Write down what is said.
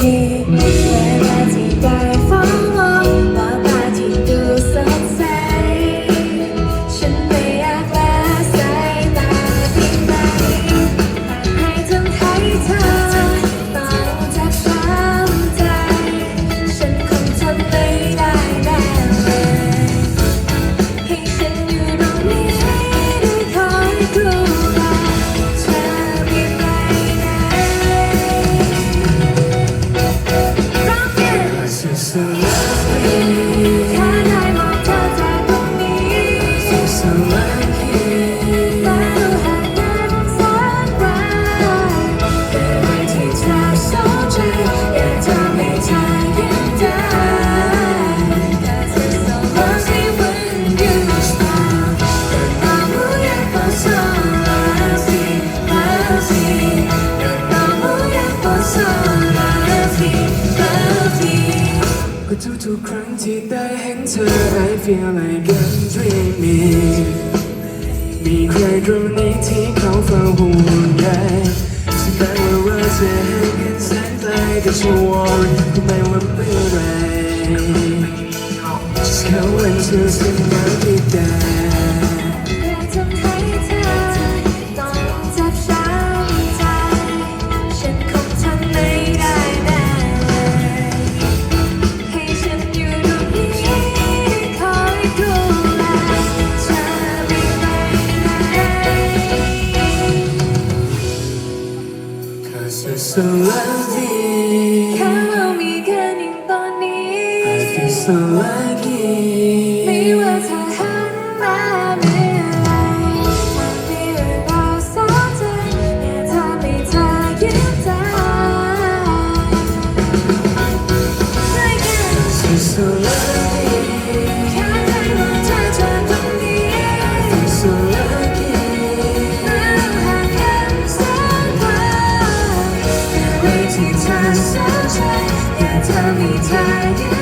ті. ทุกครั้งที่ได้เห็นเธอ I feel like I'm dreaming มีใครตรงนี้ที่เขาเฝ้าห่วงใยสบายว่าเราจะเห้นกันแสงไกลแต่ฉัวอนคุไม่ว่าเมื่อไร Just go into the night with that so lonely แค่เรามีแค่หนึ่งตอนนี้ I feel so lonely 有你在跌